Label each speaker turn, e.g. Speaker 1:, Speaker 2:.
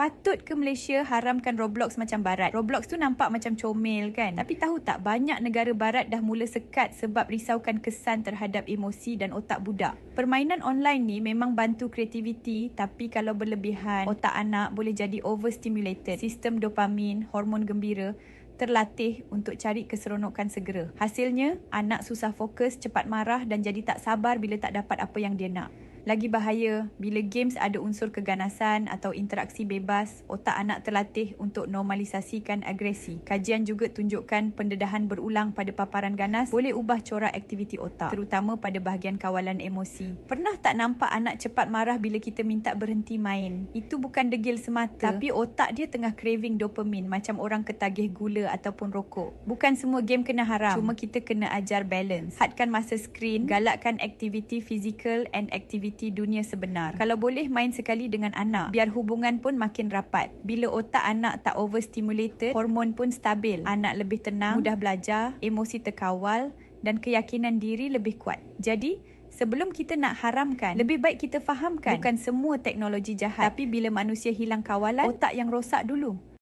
Speaker 1: Patut ke Malaysia haramkan Roblox macam barat? Roblox tu nampak macam comel kan? Tapi tahu tak banyak negara barat dah mula sekat sebab risaukan kesan terhadap emosi dan otak budak. Permainan online ni memang bantu kreativiti tapi kalau berlebihan, otak anak boleh jadi overstimulated. Sistem dopamin, hormon gembira terlatih untuk cari keseronokan segera. Hasilnya, anak susah fokus, cepat marah dan jadi tak sabar bila tak dapat apa yang dia nak. Lagi bahaya, bila games ada unsur keganasan atau interaksi bebas, otak anak terlatih untuk normalisasikan agresi. Kajian juga tunjukkan pendedahan berulang pada paparan ganas boleh ubah corak aktiviti otak, terutama pada bahagian kawalan emosi. Pernah tak nampak anak cepat marah bila kita minta berhenti main? Itu bukan degil semata, tapi otak dia tengah craving dopamin macam orang ketagih gula ataupun rokok. Bukan semua game kena haram, cuma kita kena ajar balance. Hadkan masa skrin, galakkan aktiviti fizikal and aktiviti aktiviti dunia sebenar. Kalau boleh main sekali dengan anak, biar hubungan pun makin rapat. Bila otak anak tak overstimulated, hormon pun stabil. Anak lebih tenang, mudah belajar, emosi terkawal dan keyakinan diri lebih kuat. Jadi, sebelum kita nak haramkan, lebih baik kita fahamkan bukan semua teknologi jahat. Tapi bila manusia hilang kawalan, otak yang rosak dulu.